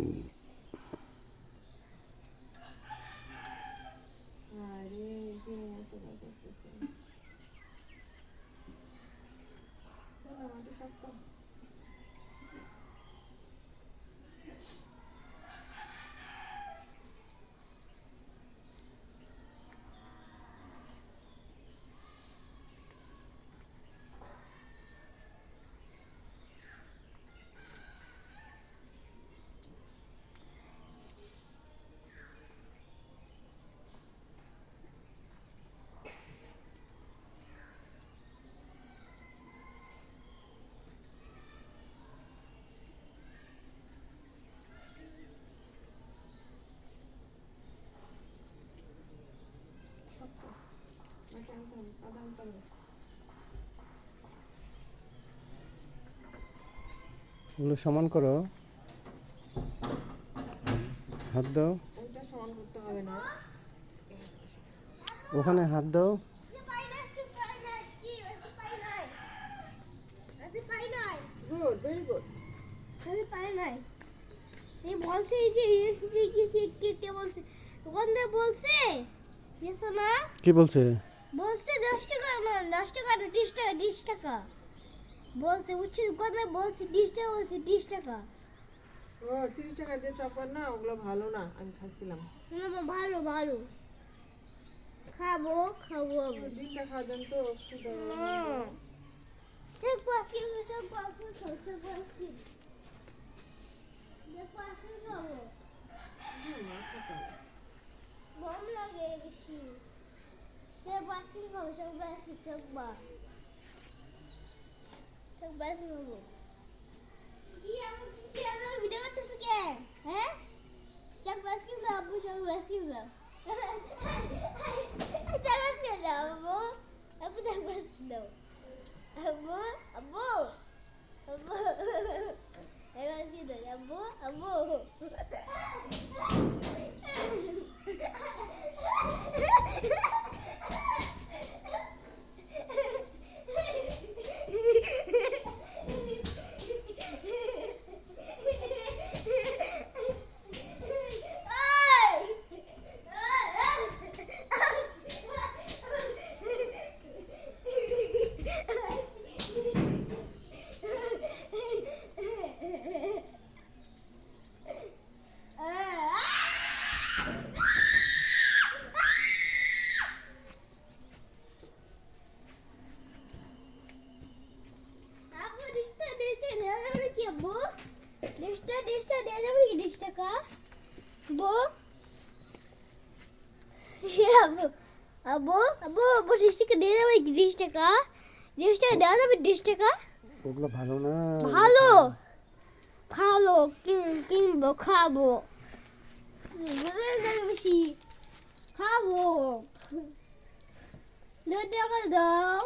Mm. ওগুলো সমান করো। হাত দাও। না ওখানে হাত দাও। কি বলছে? টাকা ত্রিশ টাকা ত্রিশ টাকা। বলছে উচ্চ দোকানদার বলছে ত্রিশ টাকা বলছে ত্রিশ টাকা। ও তিরিশ টাকা দিয়ে চপার না ওগুলো ভালো না আমি খাচ্ছিলাম। না, ভালো ভালো। খাব খাব আমি। ডিমটা খাওয়া তো ঠিক পাখি সব পাখি ছোট পাখি দেখো আসলে খাব। মন লাগে বেশি। সব পাখি খাব সব পাখি সব বা সব পাখি খাব কি আমার কি আমার ভিডিও করতেছে কে হ্যাঁ সব পাখি খাব সব পাখি খাব সব পাখি খাব আপু সব পাখি খাব Abu, abu, abu. Jangan sini, abu, abu. আপু ডিশটা ডিশটা দেওয়া যাবে কি আব্বু ডিশটা ডিশটা দেওয়া যাবে কি ডিশ টাকা আব্বু আব্বু আব্বু আব্বু আব্বু ডিশ টাকা দেওয়া যাবে কি ডিশ টাকা ডিশ টাকা দেওয়া যাবে ডিশ টাকা ওগুলো ভালো না ভালো ভালো কিন- কিনবো খাব বেশি খাব দাও